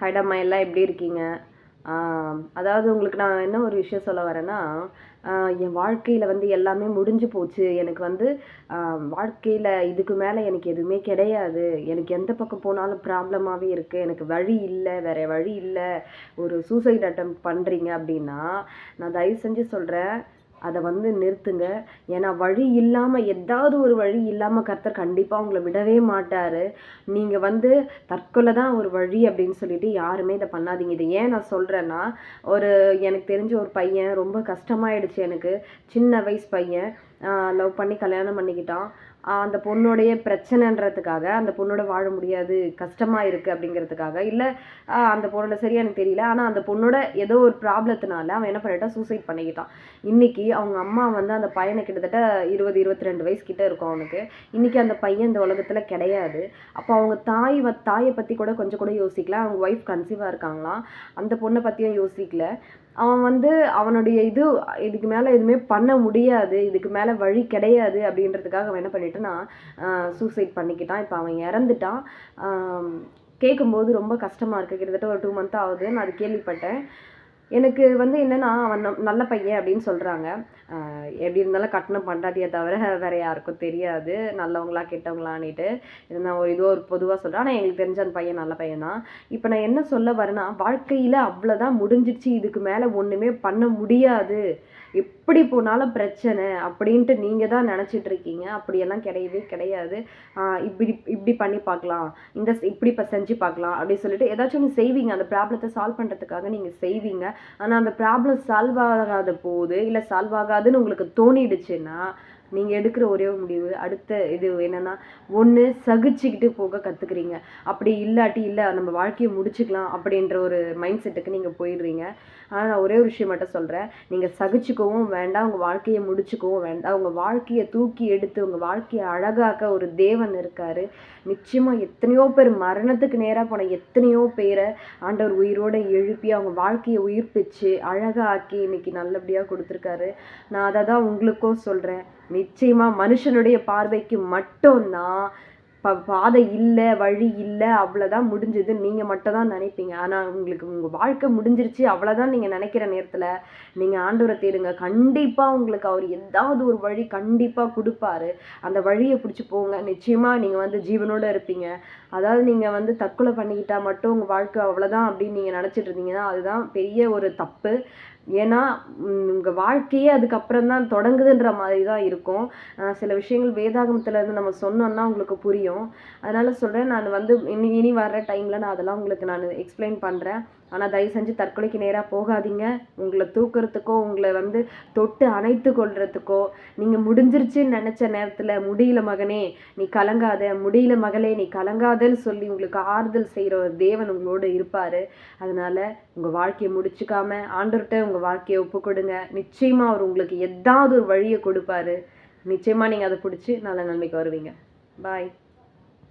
ஹைடம்மா எல்லாம் எப்படி இருக்கீங்க? அதாவது உங்களுக்கு நான் என்ன ஒரு விஷயம் சொல்ல வரேன்னா என் வாழ்க்கையில் வந்து எல்லாமே முடிஞ்சு போச்சு. எனக்கு வந்து வாழ்க்கையில் இதுக்கு மேலே எனக்கு எதுவுமே கிடையாது. எனக்கு எந்த பக்கம் போனாலும் ப்ராப்ளமாகவே இருக்குது எனக்கு வழி இல்லை வேறு வழி இல்லை. ஒரு சூசைட் அட்டம் பண்ணுறீங்க அப்படின்னா நான் தயவு செஞ்சு சொல்கிறேன் அதை வந்து நிறுத்துங்க. ஏன்னா வழி இல்லாமல் ஏதாவது ஒரு வழி இல்லாமல் கர்த்தர் கண்டிப்பாக உங்களை விடவே மாட்டார். நீங்கள் வந்து தற்கொலை தான் ஒரு வழி அப்படின்னு சொல்லிட்டு யாருமே இதை பண்ணாதீங்க. இதை ஏன் நான் சொல்கிறேன்னா ஒரு எனக்கு தெரிஞ்ச ஒரு பையன் ரொம்ப கஷ்டமாயிடுச்சு எனக்கு. சின்ன வயசு பையன். லவ் பண்ணி கல்யாணம் பண்ணிக்கிட்டான். அந்த பொண்ணுடைய பிரச்சனைன்றதுக்காக அந்த பொண்ணோட வாழ முடியாது கஷ்டமாக இருக்குது அப்படிங்கிறதுக்காக. இல்லை அந்த பொண்ணோட சரியாக எனக்கு தெரியல. ஆனால் அந்த பொண்ணோட ஏதோ ஒரு ப்ராப்ளத்தினால அவன் என்ன பண்ணிட்டான்? சூசைட் பண்ணிக்கிட்டான். இன்றைக்கி அவங்க அம்மா வந்து அந்த பையனை கிட்டத்தட்ட இருபது இருபத்தி ரெண்டு வயசு கிட்டே இருக்கும் அவனுக்கு. இன்றைக்கி அந்த பையன் இந்த உலகத்தில் கிடையாது. அப்போ அவங்க தாய் வ தாயை பற்றி கூட கொஞ்சம் கூட யோசிக்கல. அவங்க ஒய்ஃப் கன்சீவாக இருக்காங்களாம். அந்த பொண்ணை பற்றியும் யோசிக்கல. அவன் வந்து அவனுடைய இது இதுக்கு மேலே எதுவுமே பண்ண முடியாது இதுக்கு மேலே வழி கிடையாது அப்படின்றதுக்காக அவன் என்ன பண்ணிட்டான்னா சூசைட் பண்ணிக்கிட்டான். இப்போ அவன் இறந்துட்டான். கேட்கும்போது ரொம்ப கஷ்டமாக இருக்குது கிட்டத்தட்ட ஒரு டூ மந்த் ஆகுது நான் அது கேள்விப்பட்டேன். எனக்கு வந்து என்னென்னா அவன் நல்ல பையன் அப்படின்னு சொல்கிறாங்க எப்படி இருந்தாலும் கட்டணம் பண்டாட்டியை தவிர வேறு யாருக்கும் தெரியாது. நல்லவங்களா கெட்டவங்களான்னுட்டு இருந்தால் ஒரு இதோ ஒரு பொதுவாக சொல்கிறேன் ஆனால் எங்களுக்கு தெரிஞ்ச அந்த பையன் நல்ல பையன் தான். இப்போ நான் என்ன சொல்ல வரேன்னா வாழ்க்கையில் அவ்வளோதான் முடிஞ்சிடுச்சு. இதுக்கு மேலே ஒன்றுமே பண்ண முடியாது. எப்படி போனாலும் பிரச்சனை அப்படின்ட்டு நீங்கள் தான் நினச்சிட்டு இருக்கீங்க. அப்படியெல்லாம் கிடையவே கிடையாது. இப்படி இப்படி பண்ணி பார்க்கலாம். இந்த இப்படி இப்போ செஞ்சு பார்க்கலாம் அப்படின்னு சொல்லிட்டு ஏதாச்சும் ஒன்று செய்வீங்க. அந்த ப்ராப்ளத்தை சால்வ் பண்ணுறதுக்காக நீங்கள் செய்வீங்க. ஆனால் அந்த ப்ராப்ளம் சால்வ் ஆகாத போது இல்லை சால்வ் ஆகாதுன்னு உங்களுக்கு தோணிடுச்சுன்னா நீங்கள் எடுக்கிற ஒரே முடிவு. அடுத்த இது என்னென்னா ஒன்று சகிச்சுக்கிட்டு போக கற்றுக்குறீங்க அப்படி இல்லாட்டி இல்லை நம்ம வாழ்க்கையை முடிச்சுக்கலாம் அப்படின்ற ஒரு மைண்ட் செட்டுக்கு நீங்கள் போயிடுறீங்க. ஆனால் நான் ஒரே ஒரு விஷயம் மட்டும் சொல்கிறேன் நீங்கள் சகிச்சுக்கவும் வேண்டாம். உங்கள் வாழ்க்கையை முடிச்சுக்கவும் வேண்டாம். உங்கள் வாழ்க்கையை தூக்கி எடுத்து உங்கள் வாழ்க்கையை அழகாக்க ஒரு தேவன் இருக்கார். நிச்சயமாக எத்தனையோ பேர் மரணத்துக்கு நேராக போன எத்தனையோ பேரை ஆண்டவர் உயிரோடு எழுப்பி அவங்க வாழ்க்கையை உயிர்ப்பிச்சு அழகாக்கி இன்னைக்கு நல்லபடியாக கொடுத்துருக்காரு. நான் அதை தான் உங்களுக்கும் சொல்கிறேன் நிச்சயமாக மனுஷனுடைய பார்வைக்கு மட்டும்தான் ப பாதை இல்லை வழி இல்லை அவ்வளோதான் முடிஞ்சது. நீங்கள் மட்டும் தான் நினைப்பீங்க. ஆனால் உங்களுக்கு உங்கள் வாழ்க்கை முடிஞ்சிருச்சு அவ்வளோதான் நீங்கள் நினைக்கிற நேரத்தில் நீங்கள் ஆண்டவரை தேடுங்க. கண்டிப்பாக உங்களுக்கு அவர் ஏதாவது ஒரு வழி கண்டிப்பாக கொடுப்பாரு. அந்த வழியை பிடிச்சி போங்க. நிச்சயமாக நீங்கள் வந்து ஜீவனோடு இருப்பீங்க. அதாவது நீங்கள் வந்து தற்கொலை பண்ணிக்கிட்டால் மட்டும் உங்கள் வாழ்க்கை அவ்வளோதான் அப்படின்னு நீங்கள் நினச்சிட்டு இருந்தீங்கன்னா அதுதான் பெரிய ஒரு தப்பு. ஏன்னா உங்கள் வாழ்க்கையே அதுக்கப்புறம் தான் தொடங்குதுன்ற மாதிரி தான் இருக்கும். சில விஷயங்கள் வேதாகமத்துலேருந்து நம்ம சொன்னோன்னா உங்களுக்கு புரியும். அதனால் சொல்கிறேன் நான் வந்து இனி இனி வர்ற டைமில் நான் அதெல்லாம் உங்களுக்கு நான் எக்ஸ்பிளைன் பண்ணுறேன் ஆனால் தயவு செஞ்சு தற்கொலைக்கு நேராக போகாதீங்க. உங்களை தூக்குறதுக்கோ உங்களை வந்து தொட்டு அணைத்து கொள்றதுக்கோ நீங்கள் முடிஞ்சிருச்சுன்னு நினச்ச நேரத்தில் முடியல மகனே நீ கலங்காத முடியல மகளே நீ கலங்காதன்னு சொல்லி உங்களுக்கு ஆறுதல் செய்கிற ஒரு தேவன் உங்களோட இருப்பார். அதனால் உங்கள் வாழ்க்கையை முடிச்சுக்காம ஆண்டர்கிட்ட உங்கள் வாழ்க்கையை ஒப்பு கொடுங்க. நிச்சயமாக அவர் உங்களுக்கு எதாவது ஒரு வழியை கொடுப்பாரு. நிச்சயமாக நீங்கள் அதை பிடிச்சி நல்ல நன்மைக்கு வருவீங்க. பாய்